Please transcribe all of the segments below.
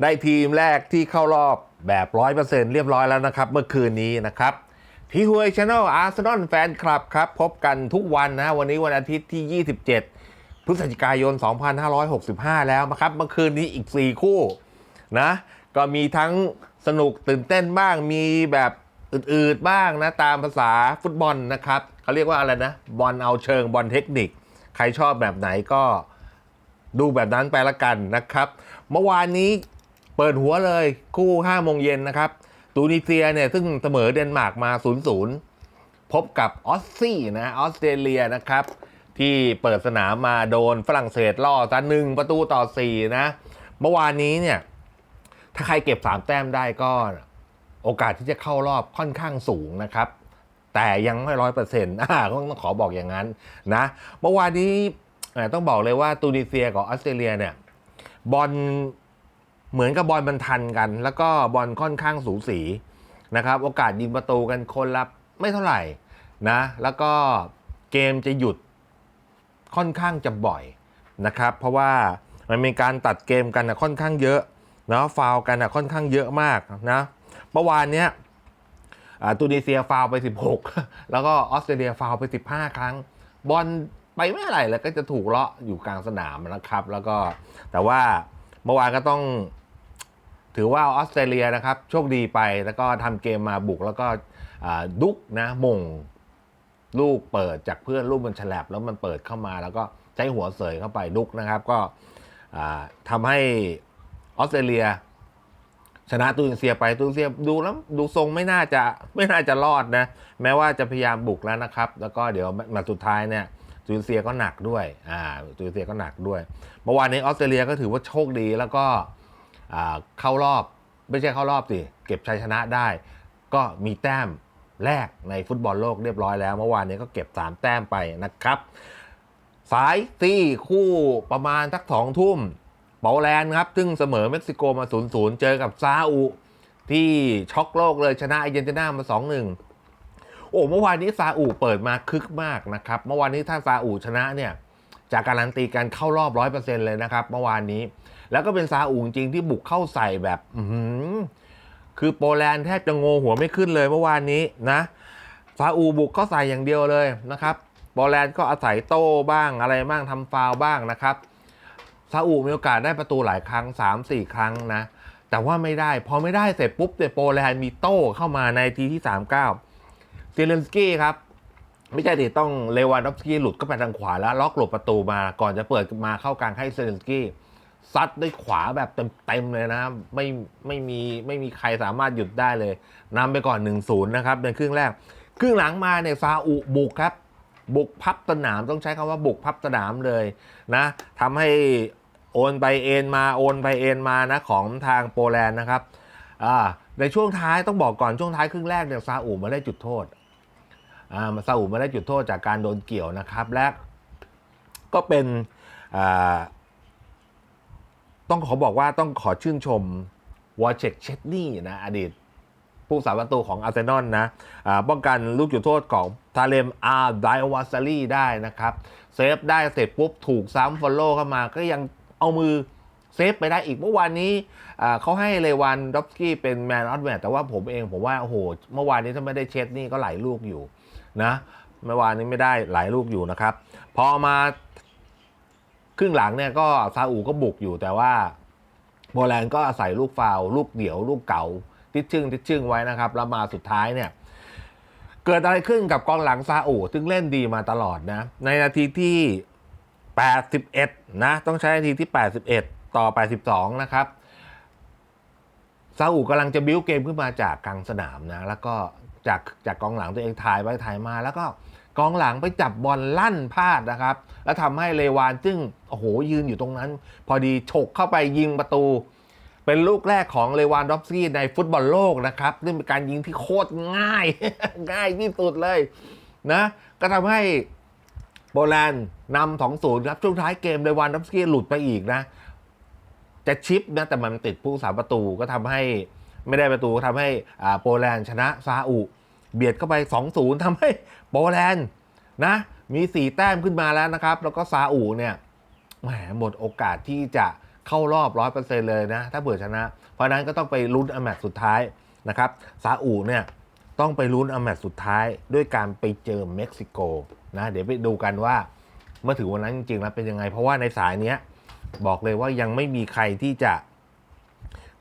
ได้ทีมแรกที่เข้ารอบแบบ 100%เรียบร้อยแล้วนะครับ เมื่อคืนนี้นะครับที่ฮวยช n แนลอาร์เซนอลแฟนคลับครับ พบกันทุกวันนะ วันนี้วันอาทิตย์ที่ 27 พฤศจิกายน 2565 แล้วนะครับ เมื่อคืนนี้อีก 4 คู่นะ ก็มีทั้งสนุกตื่นเต้นบ้าง มีแบบอืดๆบ้างนะ ตามภาษาฟุตบอลนะครับเขาเรียกว่าอะไรนะ บอลเอาเชิงบอลเทคนิค ใครชอบแบบไหนก็ดูแบบนั้นไปละกันนะครับ เมื่อวานนี้ เปิดหัวเลยคู่5โมงเย็นนะครับตูนิเซียเนี่ยซึ่งเสมอเดนมาร์กมา 0-0 พบกับออสซี่นะออสเตรเลียนะครับ ที่เปิดสนามมาโดนฝรั่งเศสล่อซะหนึ่งประตูต่อ 4 นะ เมื่อวานนี้เนี่ย ถ้าใครเก็บ 3 แต้มได้ก็โอกาสที่จะเข้ารอบค่อนข้างสูงนะครับ แต่ยังไม่ร้อยเปอร์เซ็นต์อ่าต้องขอบอกอย่างนั้นนะ เมื่อวานนี้ต้องบอกเลยว่าตูนิเซียกับออสเตรเลียเนี่ยบอล เหมือนกับบอลมันทันกัน แล้วก็บอลค่อนข้างสูสีนะครับ โอกาสยิงประตูกันคนละไม่เท่าไหร่นะ แล้วก็เกมจะหยุดค่อนข้างจะบ่อยนะครับ เพราะว่ามันมีการตัดเกมกันนะค่อนข้างเยอะเนาะฟาวกันนะค่อนข้างเยอะมากนะเมื่อวานเนี้ยตูนิเซียฟาวไป 16 แล้วก็ออสเตรเลียฟาวไป 15 ครั้ง บอลไปไม่เท่าไหร่แล้วก็จะถูกเลาะอยู่กลางสนามนะครับ แล้วก็แต่ว่าเมื่อวานก็ต้อง ถือว่าออสเตรเลียนะครับโชคดีไปแล้วก็ทำเกมมาบุกแล้วก็ดุกนะมงลูกเปิดจากเพื่อนลูกมันฉลับแล้วมันเปิดเข้ามาแล้วก็ใช้หัวเสยเข้าไปดุกนะครับ ก็อ่าทำให้ออสเตรเลีย ชนะตูนิเซียไปตูนิเซียดูแล้วดูทรงไม่น่าจะไม่น่าจะรอดนะ แม้ว่าจะพยายามบุกแล้วนะครับ แล้วก็เดี๋ยวมาสุดท้ายเนี่ยตูนิเซียก็หนักด้วยอ่าตูนิเซียก็หนักด้วยเมื่อวานนี้ออสเตรเลียก็ถือว่าโชคดีแล้วก็ เข้ารอบไม่ใช่เข้ารอบสิเก็บชัยชนะได้ ก็มีแต้มแรกในฟุตบอลโลกเรียบร้อยแล้ว เมื่อวานนี้ก็เก็บ 3 แต้มไปนะครับ สายซีคู่ประมาณสักสองทุ่มโปแลนด์ครับ ซึ่งเสมอเม็กซิโกมา 0-0 เจอกับซาอุ ที่ช็อกโลกเลยชนะอาร์เจนตินามา 2-1 โอ้เมื่อวานนี้ซาอุเปิดมาคึกมากนะครับ เมื่อวานนี้ถ้าซาอุชนะเนี่ย จากการันตีการเข้ารอบ100%เปอร์เซ็นต์เลยนะครับเมื่อวานนี้ แล้วก็เป็นซาอุจริงที่บุกเข้าใส่แบบคือโปแลนด์แทบจะโงหัวไม่ขึ้นเลยเมื่อวานนี้นะซาอุบุกเข้าใส่อย่างเดียวเลยนะครับโปแลนด์ก็อาศัยโต้บ้างอะไรบ้างทำฟาวบ้างนะครับซาอุมีโอกาสได้ประตูหลายครั้ง 3-4 ครั้งนะแต่ว่าไม่ได้ พอไม่ได้เสร็จปุ๊บเนี่ยโปแลนด์มีโต้เข้ามาในทีที่ 39 เซเลนสกี้ครับ ไม่ใช่ดิต้องเลวานดอฟสกี้หลุดก็ไปทางขวาแล้ว ล็อกหลบประตูมาก่อนจะเปิดมาเข้ากลางให้เซเลนสกี้ซัดด้วยขวาแบบเต็มๆเลยนะไม่ไม่มีไม่มีใครสามารถหยุดได้เลยนำไปก่อน 1-0 นะครับในครึ่งแรก ครึ่งหลังมาเนี่ยซาอุบุกครับ บุกพับสนามต้องใช้คำว่าบุกพับสนามเลยนะทำให้โอนไปเอ็นมาโอนไปเอ็นมานะของทางโปแลนด์นะครับอ่าในช่วงท้ายต้องบอกก่อนช่วงท้ายครึ่งแรกเนี่ยซาอุมาได้จุดโทษ อาซาอุมาได้จุดโทษจากการโดนเกี่ยวนะครับ และก็เป็นต้องขอบอกว่าต้องขอชื่นชมวอเชกเชตนี่นะอดีตผู้สาประตูของอาร์เซนอลนะป้องกันลูกจุดโทษของทาเลมอาร์ไดวาซารีได้นะครับเซฟได้เสร็จปุ๊บถูกซ้ำฟอลโล่เข้ามาก็ยังเอามือเซฟไปได้อีกเมื่อวานนี้เขาให้เลวานดอฟสกี้เป็นแมนออฟแมตแต่ว่าผมเองผมว่า โอ้โห เมื่อวานนี้ถ้าไม่ได้เช็ดนี่ก็หลายลูกอยู่ นะเมื่อวานนี้ไม่ได้หลายลูกอยู่นะครับ พอมาครึ่งหลังเนี่ยก็ซาอุก็บุกอยู่แต่ว่าโปแลนด์ก็อาศัยลูกฟาวล์ลูกเดี่ยว ลูกเก่าติดชึ่งติดชึ่งไว้นะครับ แล้วมาสุดท้ายเนี่ย เกิดอะไรขึ้นกับกองหลังซาอุซึ่งเล่นดีมาตลอดนะ ในนาทีที่ 81 นะ ต้องใช้นาทีที่ 81 ต่อ 82 นะครับซาอุกำลังจะบิ้วเกมขึ้นมาจากกลางสนามนะ แล้วก็ จากจากกองหลังตัวเองถ่ายไปถ่ายมา แล้วก็กองหลังไปจับบอลลั่นพลาดนะครับ แล้วทำให้เลวานซึ่งโอ้โหยืนอยู่ตรงนั้น พอดีฉกเข้าไปยิงประตู เป็นลูกแรกของเลวานดอฟสกี้ในฟุตบอลโลกนะครับซึ่งเป็นการยิงที่โคตรง่าย ง่ายที่สุดเลยนะก็ทำให้โปแลนด์นำสองศูนย์ครับช่วงท้ายเกมเลวานดอฟสกี้หลุดไปอีกนะ จะชิปนะแต่มันติดผู้สาประตูก็ทำให้ ไม่ได้ประตูก็ทำให้โปแลนด์ชนะซาอุ เบียดเข้าไป 2-0ทำให้โปแลนด์นะมี 4 แต้มขึ้นมาแล้วนะครับ แล้วก็ซาอุเนี่ยแหมหมดโอกาสที่จะเข้ารอบร้อยเปอร์เซ็นเลยนะ ถ้าเผื่อชนะ เพราะนั้นก็ต้องไปลุ้นอแมตสุดท้ายนะครับซาอุเนี่ยต้องไปลุ้นอแมตสุดท้ายด้วยการไปเจอเม็กซิโกนะเดี๋ยวไปดูกันว่าเมื่อถึงวันนั้นจริงๆแล้วเป็นยังไง เพราะว่าในสายเนี้ยบอกเลยว่ายังไม่มีใครที่จะ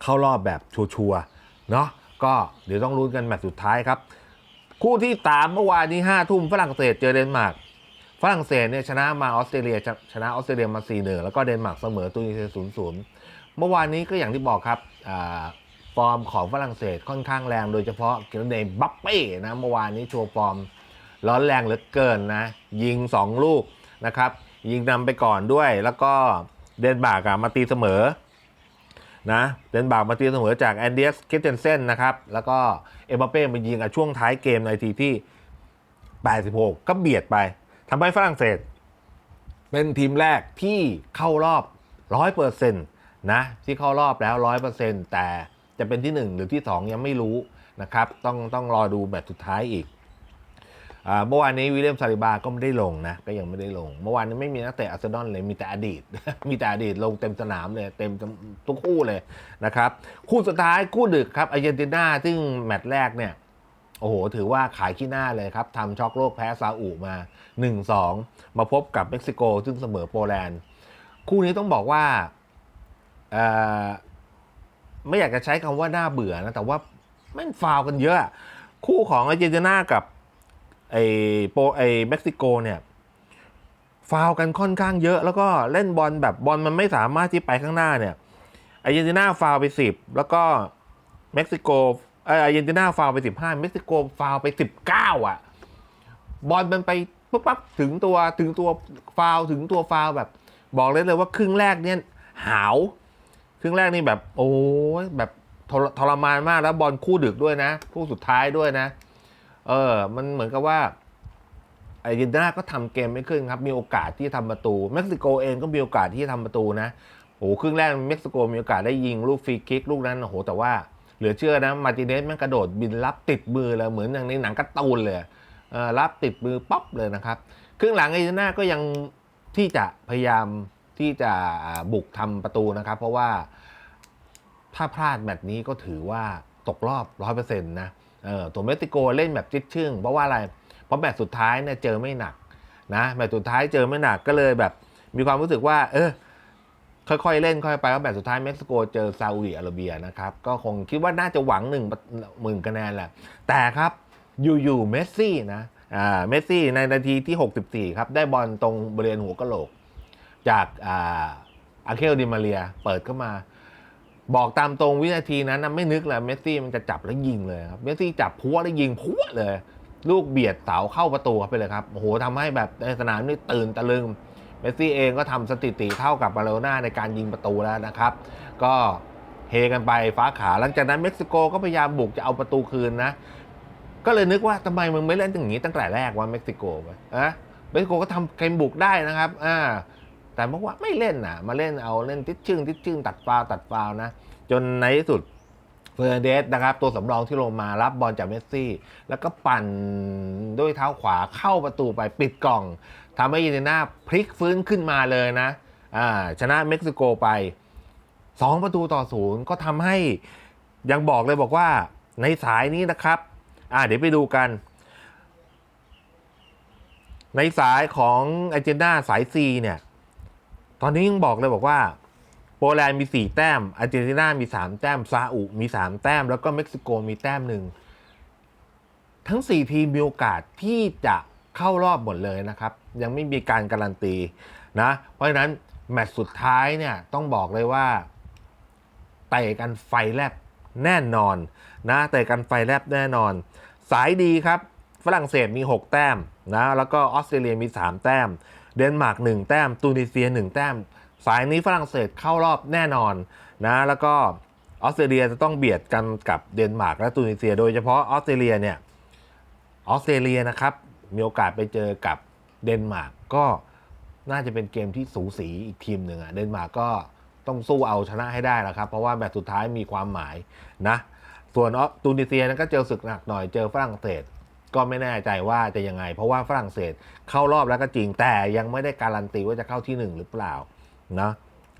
เข้ารอบแบบชัวร์ เนาะก็เดี๋ยวต้องลุ้นกันแมตช์สุดท้ายครับ คู่ที่สามเมื่อวานนี้ห้าทุ่มฝรั่งเศสเจอเดนมาร์กฝรั่งเศสเนี่ยชนะมาออสเตรเลียชนะออสเตรเลียมา4 1แล้วก็เดนมาร์กเสมอตุนิเซีย0 0 เมื่อวานนี้ก็อย่างที่บอกครับฟอร์มของฝรั่งเศสค่อนข้างแรง โดยเฉพาะเกลเนบัปเป้นะเมื่อวานนี้โชว์ฟอร์มร้อนแรงเหลือเกินนะยิง 2 ลูกนะครับยิงนำไปก่อนด้วยแล้วก็เดนมาร์กมาตีเสมอ นะเดนมาร์กมาตีเสมอจากแอนเดียสคิเทนเซนนะครับ แล้วก็เอ็มบัปเป้มายิงอะช่วงท้ายเกมในทีที่ 86 ก็เบียดไปทำให้ฝรั่งเศส เป็นทีมแรกที่เข้ารอบ 100%นะที่เข้ารอบแล้ว 100%แต่จะเป็นที่ 1 หรือที่ 2 ยังไม่รู้นะครับ ต้องต้องรอดูแบบสุดท้ายอีก เมื่อวานนี้วิลเลียมซาลิบาก็ไม่ได้ลงนะ ก็ยังไม่ได้ลง เมื่อวานนี้ไม่มีนักเตะอาร์เซนอลเลยมีแต่อดีต มีแต่อดีตลงเต็มสนามเลย เต็มทุกคู่เลยนะครับ คู่สุดท้ายคู่ดึกครับอาร์เจนตินาซึ่งแมตช์แรกเนี่ยโอ้โห ถือว่าขายขี้หน้าเลยครับทำช็อกโลกแพ้ซาอุมา 1-2 มาพบกับเม็กซิโก ซึ่งเสมอโปแลนด์ คู่นี้ต้องบอกว่าอ่อไม่อยากจะใช้คำว่าน่าเบื่อนะ แต่ว่าแม่งฟาวกันเยอะ คู่ของอาร์เจนตินากับ ไอ้โปไอ้เม็กซิโกเนี่ยฟาวกันค่อนข้างเยอะ แล้วก็เล่นบอลแบบบอลมันไม่สามารถที่ไปข้างหน้าเนี่ยอาร์เจนตินาฟาวไป 10 แล้วก็เม็กซิโกเอออาร์เจนตินาฟาวไป 15เม็กซิโกฟาวไป 19 อะ บอลมันไปปุ๊บปั๊บถึงตัวถึงตัวฟาวถึงตัวฟาวแบบ บอกเลยเลยว่าครึ่งแรกเนี่ยหาว ครึ่งแรกนี่แบบ โอ้ยแบบทรทรมานมากแล้วบอลคู่ดึกด้วยนะ คู่สุดท้ายด้วยนะ เออ มันเหมือนกับว่าอาร์เจนตินาก็ทำเกมไม่ขึ้นครับ มีโอกาสที่จะทำประตูเม็กซิโกเองก็มีโอกาสที่จะทำประตูนะโอ้โหครึ่งแรกเม็กซิโกมีโอกาสได้ยิงลูกฟรีคิกลูกนั้นโอ้โหแต่ว่าเหลือเชื่อนะมาติเนสแมันกระโดดบินรับติดมือเลยเหมือนอย่างในหนังการ์ตูนเลยเออรับติดมือป๊อปเลยนะครับครึ่งหลังอาร์เจนตินาก็ยังที่จะพยายามที่จะบุกทำประตูนะครับ เพราะว่าถ้าพลาดแมตช์นี้ก็ถือว่าตกรอบร้อยเปอร์เซ็นต์นะ เออตัวเม็กซิโกเล่นแบบจิตชึ่งเพราะว่าอะไร เพราะแมตช์สุดท้ายเนี่ยเจอไม่หนักนะแมตช์สุดท้ายเจอไม่หนักก็เลยแบบมีความรู้สึกว่า เออค่อยๆเล่นค่อยไปว่าแมตช์สุดท้ายเม็กซิโกเจอซาอุดิอาระเบียนะครับก็คงคิดว่าน่าจะหวังหนึ่งหมื่นคะแนนแหละแต่ครับอยู่ๆเมสซี่นะอ่าเมสซี่ในนาทีที่ 64 ครับ ได้บอลตรงบริเวณหัวกะโหลก จากอ่าอาเคลดิมาเรีย เปิดเข้ามา บอกตามตรงวินาทีนั้นนะไม่นึกเลยเมสซี่มันจะจับแล้วยิงเลยครับเมสซี่จับพัวแล้วยิงพัวเลย ลูกเบียดเสาเข้าประตูไปเลยครับโอ้โหทำให้แบบในสนามนี่ตื่นตะลึงเมสซี่เองก็ทำสถิติเท่ากับบาร์เซโลนาในการยิงประตูแล้วนะครับ ก็เฮกันไปฟ้าขาหลังจากนั้นเม็กซิโกก็พยายามบุกจะเอาประตูคืนนะ ก็เลยนึกว่าทำไมมึงไม่เล่นอย่างนี้ตั้งแต่แรกวะเม็กซิโกวะอะเม็กซิโกก็ทำเกมบุกได้นะครับอ่า แต่บอกว่าไม่เล่นน่ะ มาเล่นเอาเล่นทิชชึ่งทิชชึ่งตัดฟาวตัดฟาวนะ จนในที่สุดเฟอร์เดสนะครับ ตัวสำรองที่ลงมารับบอลจากเมสซี่ แล้วก็ปั่นด้วยเท้าขวาเข้าประตูไปปิดกล่องทำให้อาร์เจนตินาพลิกฟื้นขึ้นมาเลยนะชนะเม็กซิโกไป 2 ประตูต่อศูนย์ก็ทำให้ยังบอกเลยบอกว่าในสายนี้นะครับเดี๋ยวไปดูกัน ในสายของอาร์เจนตินาสาย C เนี่ย ตอนนี้ยังบอกเลยบอกว่า โปแลนด์มี 4 แต้ม อาร์เจนตินามี 3 แต้ม ซาอุมี 3 แต้ม แล้วก็เม็กซิโกมีแต้มหนึ่ง ทั้ง 4 ทีมมีโอกาสที่จะเข้ารอบหมดเลยนะครับ ยังไม่มีการการันตีนะ เพราะฉะนั้นแมตช์สุดท้ายเนี่ยต้องบอกเลยว่าเตะกันไฟแลบแน่นอนนะเตะกันไฟแลบแน่นอน สายดีครับ ฝรั่งเศสมี 6 แต้มนะแล้วก็ออสเตรเลียมี 3 แต้ม เดนมาร์ก1แต้มตูนิเซีย 1 แต้ม สายนี้ฝรั่งเศสเข้ารอบแน่นอนนะแล้วก็ออสเตรเลียจะต้องเบียดกันกับเดนมาร์กและตูนิเซีย โดยเฉพาะออสเตรเลียเนี่ยออสเตรเลียนะครับมีโอกาสไปเจอกับเดนมาร์กก็น่าจะเป็นเกมที่สูสีอีกทีมหนึ่งอะเดนมาร์กก็ต้องสู้เอาชนะให้ได้แล้วครับ เพราะว่าแมตช์สุดท้ายมีความหมายนะส่วนออตูนิเซียนั้นก็เจอศึกหนักหน่อยเจอฝรั่งเศส ก็ไม่แน่ใจว่าจะยังไง เพราะว่าฝรั่งเศสเข้ารอบแล้วก็จริงแต่ยังไม่ได้การันตีว่าจะเข้าที่หนึ่งหรือเปล่านะ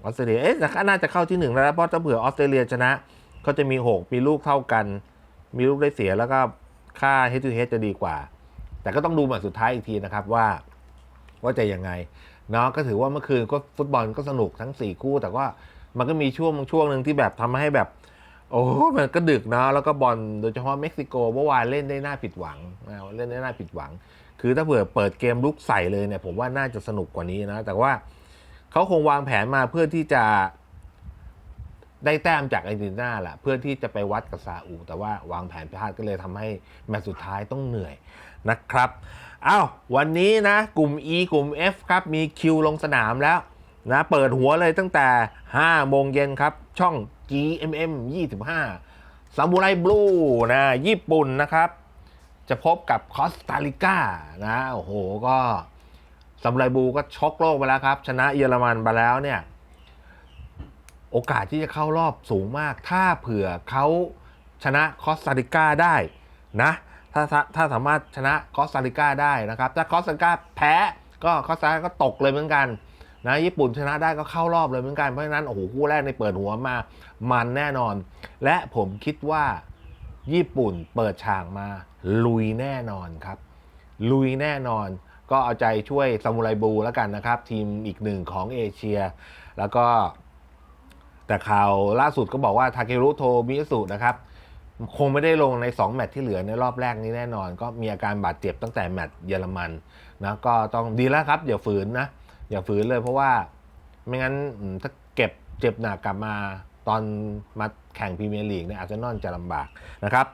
ออสเตรเลียเอ๊ะแต่ก็น่าจะเข้าที่หนึ่งแล้วเพราะถ้าเผื่อออสเตรเลียชนะก็จะมี 6 มีลูกเท่ากัน มีลูกได้เสียแล้วก็ค่า head to head จะดีกว่า แต่ก็ต้องดูมาสุดท้ายอีกทีนะครับว่าว่าจะยังไงเนาะก็ถือว่าเมื่อคืนก็ฟุตบอลก็สนุกทั้ง 4 คู่ แต่ว่ามันก็มีช่วงช่วงหนึ่งที่แบบทำให้แบบ โอ้มันก็ดึกนะแล้วก็บอลโดยเฉพาะเม็กซิโกเมื่อวานเล่นได้น่าผิดหวังเล่นได้น่าผิดหวัง คือถ้าเผื่อเปิดเกมลุกใส่เลยเนี่ยผมว่าน่าจะสนุกกว่านี้นะ แต่ว่าเขาคงวางแผนมาเพื่อที่จะได้แต้มจากอาร์เจนตินาแหละเพื่อที่จะไปวัดกับซาอุ แต่ว่าวางแผนพลาดก็เลยทำให้แมตช์สุดท้ายต้องเหนื่อยนะครับอ้าววันนี้นะกลุ่ม E กลุ่ม F ครับมีคิวลงสนามแล้วนะเปิดหัวเลยตั้งแต่5โมงเย็นครับช่อง GMM 25ซามูไรบลูนะญี่ปุ่นนะครับ จะพบกับคอสตาริกานะโอ้โหก็ซามูไรบลูก็ช็อกโลกไปแล้วครับ ชนะเยอรมันไปแล้วเนี่ย โอกาสที่จะเข้ารอบสูงมาก ถ้าเผื่อเขาชนะคอสตาริกาได้นะถ้าถ้าถ้าสามารถชนะคอสตาริกาได้นะครับ ถ้าคอสตาริกาแพ้ก็คอสตาริกาก็ตกเลยเหมือนกัน นะญี่ปุ่นชนะได้ก็เข้ารอบเลยเหมือนกันเพราะฉะนั้นโอ้โหคู่แรกในเปิดหัวมามันแน่นอน และผมคิดว่าญี่ปุ่นเปิดฉากมาลุยแน่นอนครับ ลุยแน่นอนก็เอาใจช่วยซามูไรบูแล้วกันนะครับ ทีมอีกหนึ่งของเอเชีย แล้วก็ แต่ข่าวล่าสุดก็บอกว่าทาเครุโทมิสุนะครับ คงไม่ได้ลงใน 2 แมตช์ที่เหลือในรอบแรกนี้แน่นอน ก็มีอาการบาดเจ็บตั้งแต่แมตช์เยอรมันนะก็ต้องดีแล้วครับอย่าฝืนนะ อย่าฝืนเลยเพราะว่าไม่งั้นถ้าเก็บเจ็บหนักกลับมาตอนมาแข่งพรีเมียร์ลีกเนี่ยอาจจะนอนจะลำบากนะครับ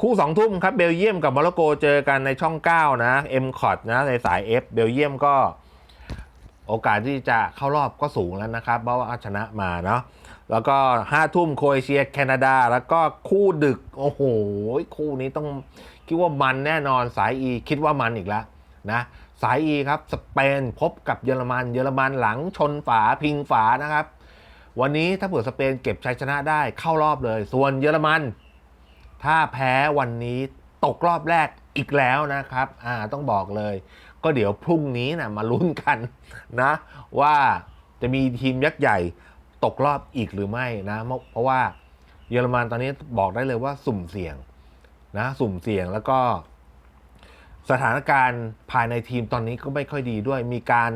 คู่สองทุ่มครับเบลเยียมกับโมร็อกโกเจอกันในช่อง 9 นะเอ็มคอร์ดนะในสาย F เบลเยียมก็โอกาสที่จะเข้ารอบก็สูงแล้วนะครับ เพราะว่าชนะมาเนาะแล้วก็ห้าทุ่มโคเอเชียแคนาดา แล้วก็คู่ดึก โอ้โห คู่นี้ต้องคิดว่ามันแน่นอนสาย E คิดว่ามันอีกแล้วนะ สาย E ครับสเปนพบกับเยอรมัน เยอรมันหลังชนฝาพิงฝานะครับ วันนี้ถ้าเผื่อสเปนเก็บชัยชนะได้เข้ารอบเลย ส่วนเยอรมัน ถ้าแพ้วันนี้ตกรอบแรกอีกแล้วนะครับอ่าต้องบอกเลย ก็เดี๋ยวพรุ่งนี้นะมาลุ้นกันนะว่าจะมีทีมยักษ์ใหญ่ตกรอบอีกหรือไม่นะเพราะว่าเยอรมันตอนนี้บอกได้เลยว่าสุ่มเสี่ยงนะสุ่มเสี่ยงแล้วก็ สถานการณ์ภายในทีมตอนนี้ก็ไม่ค่อยดีด้วย มีการ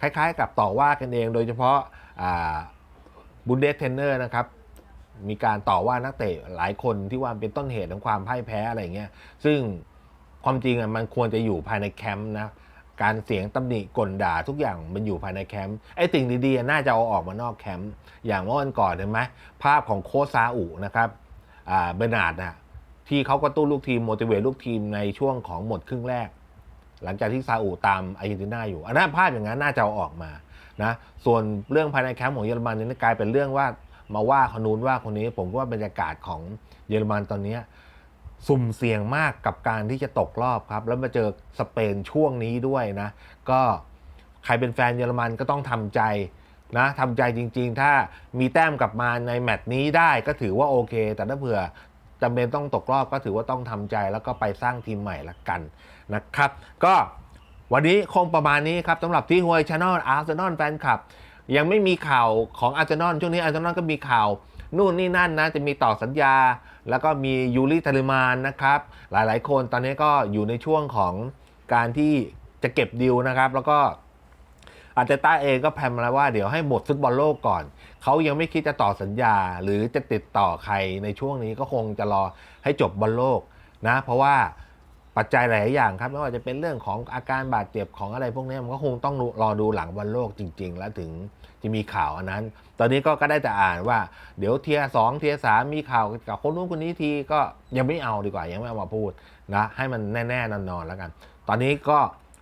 คล้ายๆ กับต่อว่ากันเอง โดยเฉพาะบุนเดสเทนเนอร์นะครับ มีการต่อว่านักเตะหลายคนที่ว่าเป็นต้นเหตุของความพ่ายแพ้อะไรเงี้ย ซึ่งความจริงอะมันควรจะอยู่ภายในแคมป์นะการเสียงตำหนิกลด่าทุกอย่างมันอยู่ภายในแคมป์ไอ้สิ่งดีๆ น่าจะเอาออกมานอกแคมป์อย่างเมื่อวันก่อนเห็นไหมภาพของโคซาอุนะครับเบอร์นาร์ดนะ ที่เขากระตุ้นลูกทีมโมดิเวตลูกทีมในช่วงของหมดครึ่งแรก หลังจากที่ซาอุตามอาร์เจนตินาอยู่อันนั้นภาพอย่างนั้นน่าจะเอาออกมานะส่วนเรื่องภายในแคมป์ของเยอรมันนี่กลายเป็นเรื่องว่ามาว่าคนนู้นว่าคนนี้ผมว่าบรรยากาศของเยอรมันตอนนี้สุ่มเสี่ยงมากกับการที่จะตกรอบครับ แล้วมาเจอสเปนช่วงนี้ด้วยนะ ก็ใครเป็นแฟนเยอรมันก็ต้องทำใจนะทำใจจริง ๆ ถ้ามีแต้มกลับมาในแมตช์นี้ได้ก็ถือว่าโอเค แต่ถ้าเผื่อ จำเป็นต้องตกรอบก็ถือว่าต้องทำใจแล้วก็ไปสร้างทีมใหม่ละกันนะครับ ก็วันนี้คงประมาณนี้ครับสำหรับที่ฮวยช n นลอาร์เซนอลแฟนคลับ ยังไม่มีข่าวของอาร์เซนอลช่วงนี้อาร์เซนอลก็มีข่าวนู่นนี่นั่นนะจะมีต่อสัญญา แล้วก็มียูริทาริมานนะครับ หลายๆ คนตอนนี้ก็อยู่ในช่วงของการที่จะเก็บดิวนะครับ แล้วก็อาร์เตต้าเองก็แพลนมาแล้วว่าเดี๋ยวให้หมดฟุตบอลโลกก่อน เขายังไม่คิดจะต่อสัญญา หรือจะติดต่อใครในช่วงนี้ก็คงจะรอให้จบบอลโลกนะ เพราะว่าปัจจัยหลายอย่างครับไม่ว่าจะเป็นเรื่องของอาการบาดเจ็บของอะไรพวกนี้มันก็คงต้องรอดูหลังบอลโลกจริง ๆ แล้วถึงจะมีข่าวอันนั้น ตอนนี้ก็ก็ได้แต่อ่านว่า เดี๋ยวเทียสองเทียสามมีข่าวกับคนนู้นคนนี้ทีก็ยังไม่เอาดีกว่ายังไม่เอามาพูดนะให้มันแน่ๆนอนๆแล้วกัน ตอนนี้ก็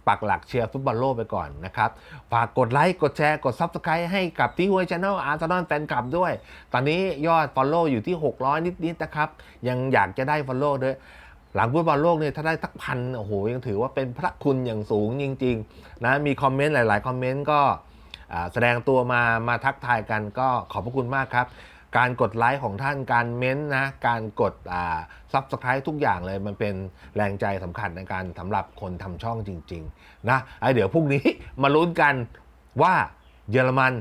ปักหลักเชียร์ฟุตบอลโลกไปก่อนนะครับ ฝากกดไลค์ กดแชร์ กด Subscribe ให้กับที่ฮวยช n แนลอาร์ซนอลแฟนคลับด้วย ตอนนี้ยอด Follow อยู่ที่ 600 นิดๆนะครับ ยังอยากจะได้ Follow ด้วยหลังฟุตบอลโลกเนี่ยถ้าได้สักพันโอ้โหยังถือว่าเป็นพระคุณอย่างสูงจริงๆนะมีคอมเมนต์หลาย ๆ คอมเมนต์ก็แสดงตัวมามาทักทายกันก็ขอบพระคุณมากครับ การกดไลค์ของท่านการเม้นต์นะการกดอ่าซับสไครต์ทุกอย่างเลยมันเป็นแรงใจสำคัญในการสำหรับคนทำช่องจริงๆนะไอเดี๋ยวพรุ่งนี้มาลุ้นกันว่าเยอรมัน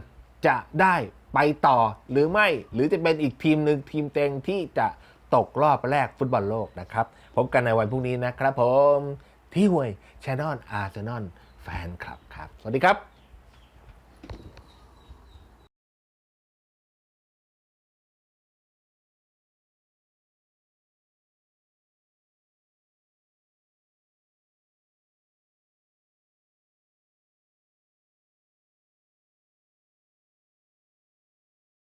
จะได้ไปต่อหรือไม่หรือจะเป็นอีกทีมหนึ่งทีมเต็งที่จะตกรอบแรกฟุตบอลโลกนะครับ พบกันในวันพรุ่งนี้นะครับผม ที่ห่วยช n น l อาร์เซนอลแฟนคลับครับ สวัสดีครับ